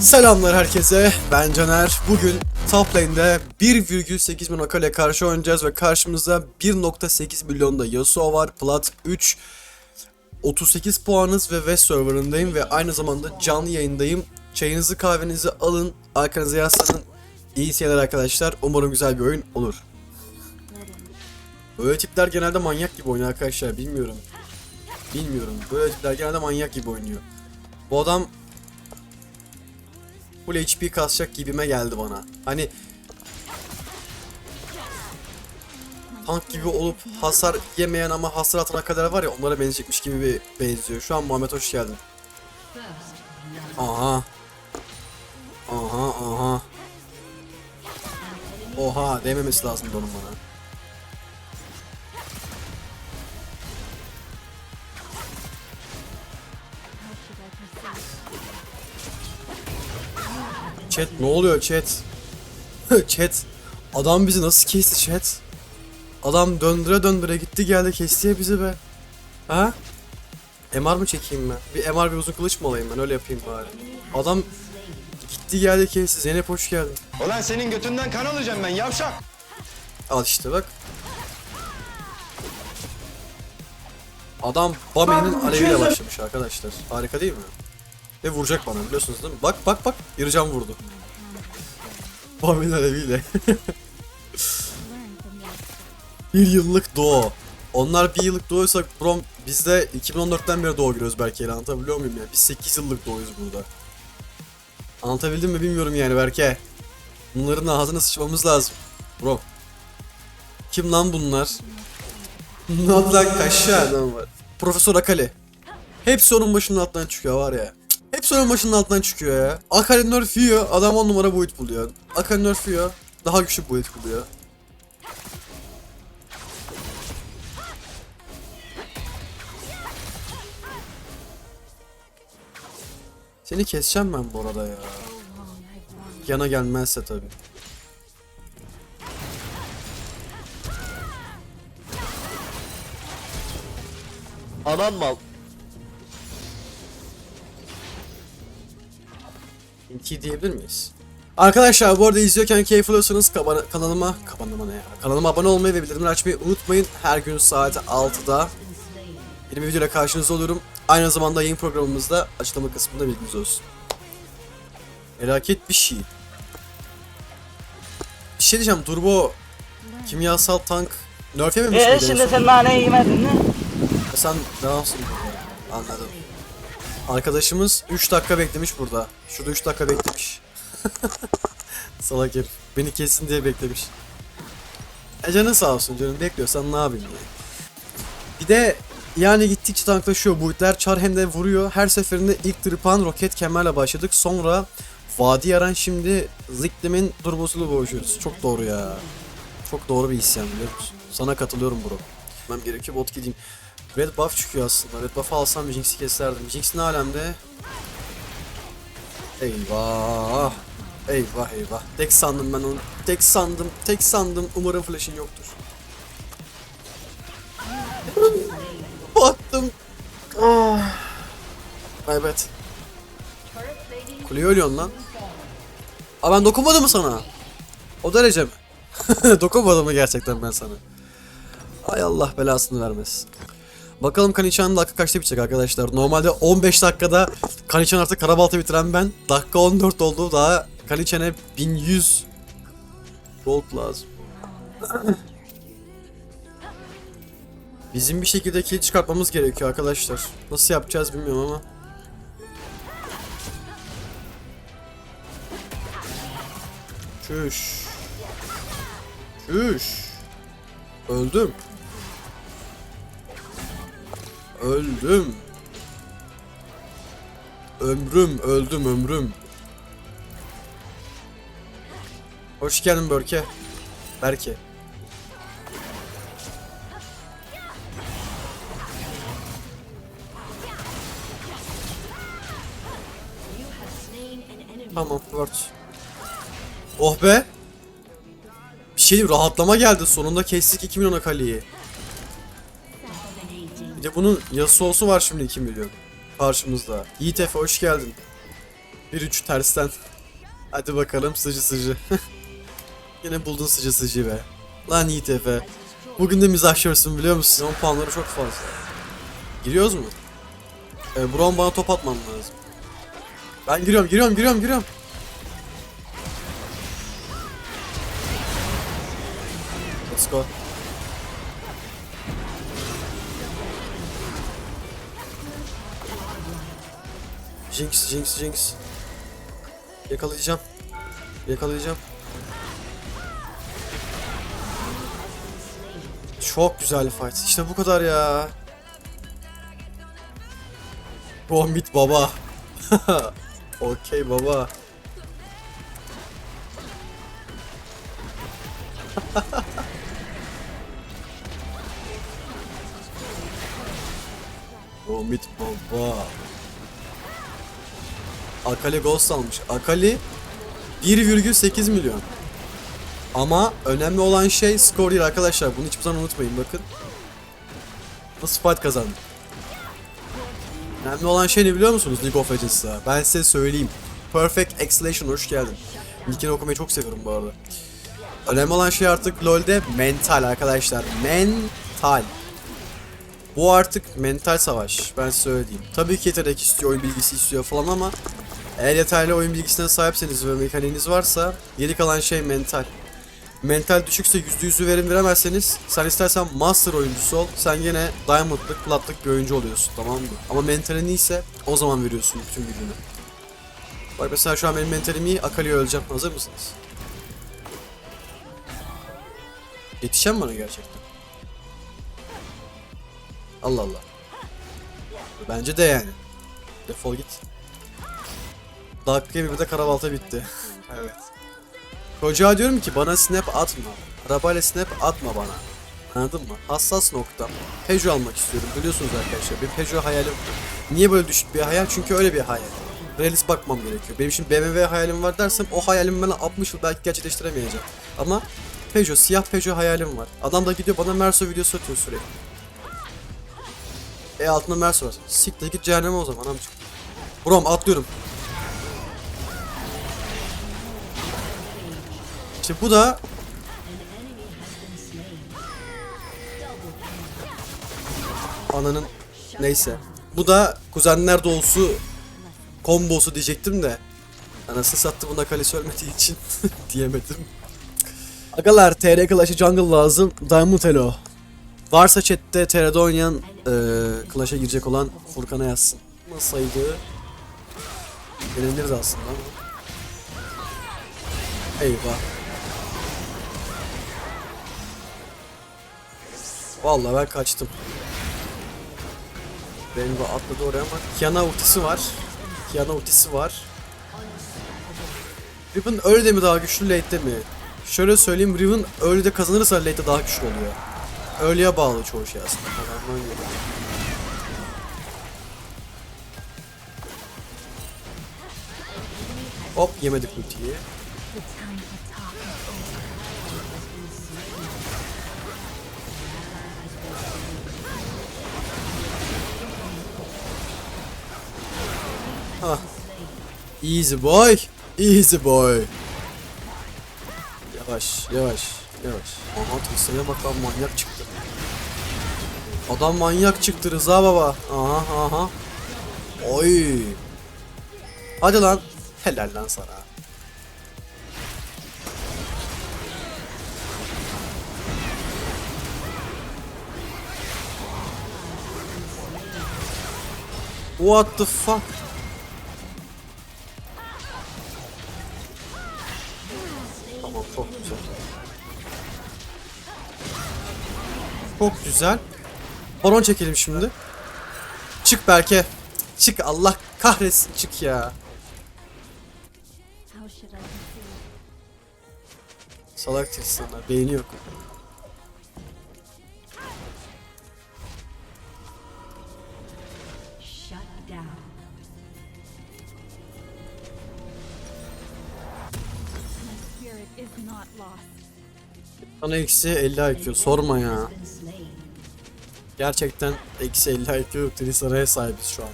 Selamlar herkese. Ben Caner. Bugün top lane'de 1,8 milyon akale karşı oynayacağız ve karşımızda 1.8 milyonda Yasuo var. Plat 3. 38 puanız ve West serverındayım ve aynı zamanda canlı yayındayım. Çayınızı kahvenizi alın, arkanıza yaslanın. İyi seyirler arkadaşlar. Umarım güzel bir oyun olur. Böyle tipler genelde manyak gibi oynuyor arkadaşlar. Bilmiyorum. Bilmiyorum. Böyle tipler genelde manyak gibi oynuyor. Bu adam full HP kasacak gibime geldi bana. Hani tank gibi olup hasar yemeyen ama hasar atana kadar var ya onlara benzeyecekmiş gibi bir benziyor. Şu an Muhammed hoş geldin. Aha. Aha aha. Oha dememesi lazımdı onun bana. Chat ne oluyor chat? chat. Adam bizi nasıl kesti chat? Adam döndüre döndüre gitti geldi kesti ya bizi be. Ha? MR mı çekeyim ben? Bir MR bir uzun kılıç mı alayım ben öyle yapayım bari. Adam gitti geldi kesti. Zeynep hoş geldin. Ulan senin götünden kan alacağım ben yavşak. Al işte bak. Adam Bami'nin aleviyle başlamış arkadaşlar. Harika değil mi? Ve vuracak bana biliyorsunuz değil mi? Bak bak bak. Yarıcan vurdu. Bami'nin aleviyle. bir yıllık doğu. Onlar bir yıllık doğuysak brom biz de 2014'ten beri doğu giriyoruz belki yani anlatabiliyor muyum ya? Biz 8 yıllık doğuyuz burada. Anlatabildim mi bilmiyorum yani Berke. Bunların ağzına sıçmamız lazım. Bro. Kim lan bunlar? Nadla kaşa adam var. Profesör Akali. Hepsi onun başının altından çıkıyor var ya. Hepsi onun başının altından çıkıyor ya. Akali nerfiyor, adam on numara boyut buluyor. Akali nerfiyor, daha güçlü boyut buluyor. Seni keseceğim ben bu arada ya. Yana gelmezse tabii. Anan mal. İki diyebilir miyiz? Arkadaşlar bu arada izliyorken keyif alıyorsanız kanalıma kanalıma ne ya? Kanalıma abone olmayı ve bildirimleri açmayı unutmayın. Her gün saat 6'da yeni bir videoyla karşınızda oluyorum. Aynı zamanda yayın programımızda açıklama kısmında bilginiz olsun. Felaket bir şey. Bir şey diyeceğim. Turbo kimyasal tank nerf yememiş Eee miydi en şimdi sen naneyi yemedin mi? Sen devamsın. Anladım. Arkadaşımız 3 dakika beklemiş burada. Şurada 3 dakika beklemiş. Salak herif. Beni kessin diye beklemiş. E canın sağ olsun canım. Bekliyorsan ne yapayım yani. Bir de yani gittikçe tanklaşıyor. Boyutlar çar hem de vuruyor. Her seferinde ilk tırpan roket kemerle başladık. Sonra Vadi Yaran şimdi Ziklim'in turbosuyla boğuşuyoruz. Çok doğru ya. Çok doğru bir isyan biliyor musun? Sana katılıyorum bro. Ben gerekiyor bot gideyim. Red buff çıkıyor aslında. Red buff'ı alsam Jinx'i keserdim. Jinx ne alemde? Eyvah. Eyvah eyvah. Tek sandım ben onu. Tek sandım. Tek sandım. Umarım flash'in yoktur. Baktım. Ah. Evet. Kuleye ölüyorsun lan. Aa ben dokunmadım mı sana? O derece mi? dokunmadım mı gerçekten ben sana? Ay Allah belasını vermesin. Bakalım Kanichan'ın dakika kaçta bitecek arkadaşlar. Normalde 15 dakikada Kanichan artık karabalta bitiren ben. Dakika 14 oldu. Daha Kanichan'e 1100 gold lazım. Bizim bir şekilde kill çıkartmamız gerekiyor arkadaşlar. Nasıl yapacağız bilmiyorum ama. Çüş. Çüş. Öldüm. Öldüm. Ömrüm, öldüm ömrüm. Hoş geldin Berke. Berke. Tamam, word. Oh be. Bir şey diyeyim, rahatlama geldi. Sonunda kestik 2 milyon akaliyi. Bir de bunun Yasuo'su var şimdi 2 milyon. Karşımızda. Yiğit Efe hoş geldin. 1-3 tersten. Hadi bakalım sıcı sıcı. Yine buldun sıcı sıcı be. Lan Yiğit Efe. Bugün de mizahşörsün biliyor musun? 10 puanları çok fazla. Giriyoruz mu? Ee, Braun bana top atmam lazım. Ben giriyorum, giriyorum, giriyorum, giriyorum. Let's go. Jinx, Jinx, Jinx. Yakalayacağım. Yakalayacağım. Çok güzel bir fight. İşte bu kadar ya. Bombit baba. Okey baba. Bombit baba. Akali Ghost almış. Akali 1,8 milyon. Ama önemli olan şey skor değil arkadaşlar. Bunu hiçbir zaman unutmayın bakın. Nasıl fight kazandık. Önemli olan şey ne biliyor musunuz League of Legends'ta? Ben size söyleyeyim. Perfect Excellation hoş geldin. Nickini okumayı çok seviyorum bu arada. Önemli olan şey artık LoL'de mental arkadaşlar. Mental. Bu artık mental savaş. Ben söyleyeyim. Tabii ki yetenek istiyor, oyun bilgisi istiyor falan ama eğer yeterli oyun bilgisine sahipseniz ve mekaniğiniz varsa geri kalan şey mental. Mental düşükse %100'ü verim veremezseniz sen istersen master oyuncusu ol. Sen gene diamondlık, platlık bir oyuncu oluyorsun tamam mı? Ama mentalin iyiyse o zaman veriyorsun bütün gücünü. Bak mesela şu an benim mentalim iyi. Akali'ye öleceğim. Hazır mısınız? Yetişen bana gerçekten. Allah Allah. Bence de yani. Defol git. Dakika bir de karabalta bitti. evet. Çocuğa diyorum ki bana snap atma. Arabayla snap atma bana. Anladın mı? Hassas nokta. Peugeot almak istiyorum. Biliyorsunuz arkadaşlar. Bir Peugeot hayalim. Niye böyle düşük bir hayal? Çünkü öyle bir hayal. Realist bakmam gerekiyor. Benim şimdi BMW hayalim var dersem o hayalimi ben 60 yıl belki gerçekleştiremeyeceğim. Ama Peugeot, siyah Peugeot hayalim var. Adam da gidiyor bana Merso videosu atıyor sürekli. E altında Merso var. Siktir git cehenneme o zaman amcık. Brom atlıyorum. İşte bu da Ananın neyse. Bu da kuzenler dolusu kombosu diyecektim de Anasını sattı buna kalesi ölmediği için diyemedim. Agalar TR Clash'ı jungle lazım. Diamond Elo. Varsa chatte TR'de oynayan e, Clash'a girecek olan Furkan'a yazsın. Nasılydı? Denenirdi aslında. Eyvah. Vallahi ben kaçtım. Benim bu atladı oraya ama Kiana ultisi var. Kiana ultisi var. Riven öyle mi daha güçlü late'de mi? Şöyle söyleyeyim Riven öyle de kazanırsa late'de daha güçlü oluyor. Öyleye bağlı çoğu şey aslında. Adamdan geliyor. Hop yemedik ultiyi. Hah. Easy boy. Easy boy. Yavaş, yavaş, yavaş. Aha Tristan'a bak lan manyak çıktı. Adam manyak çıktı Rıza baba. Aha aha. Oy. Hadi lan. Helal lan sana. What the fuck? Çok güzel. Baron çekelim şimdi. Çık Berke. Çık Allah kahretsin çık ya. Salak Tristan'a beyni yok. Sana eksi 50 IQ sorma ya. Gerçekten eksi 50 IQ Tristan'a sahibiz şu an.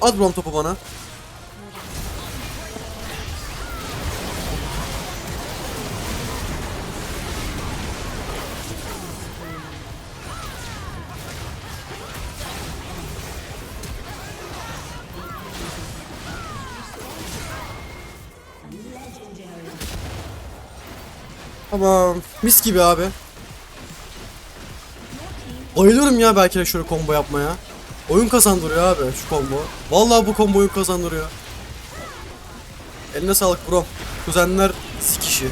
At Brom topu bana. Tamam. Mis gibi abi. Bayılıyorum ya belki de şöyle combo yapmaya. Oyun kazandırıyor abi şu combo. Vallahi bu combo oyun kazandırıyor. Eline sağlık bro. Kuzenler sikişi.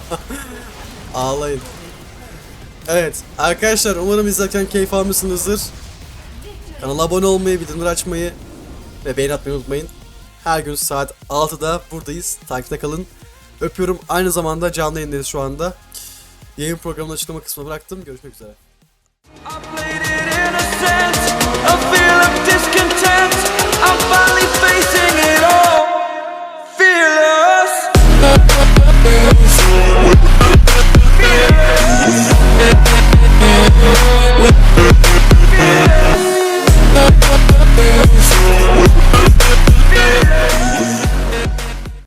Ağlayın. Evet arkadaşlar umarım izlerken keyif almışsınızdır. Kanala abone olmayı, bildirimleri açmayı ve beğeni atmayı unutmayın. Her gün saat 6'da buradayız. Takipte kalın. Öpüyorum. Aynı zamanda canlı yayındayız şu anda. Yayın programının açıklama kısmına bıraktım. Görüşmek üzere.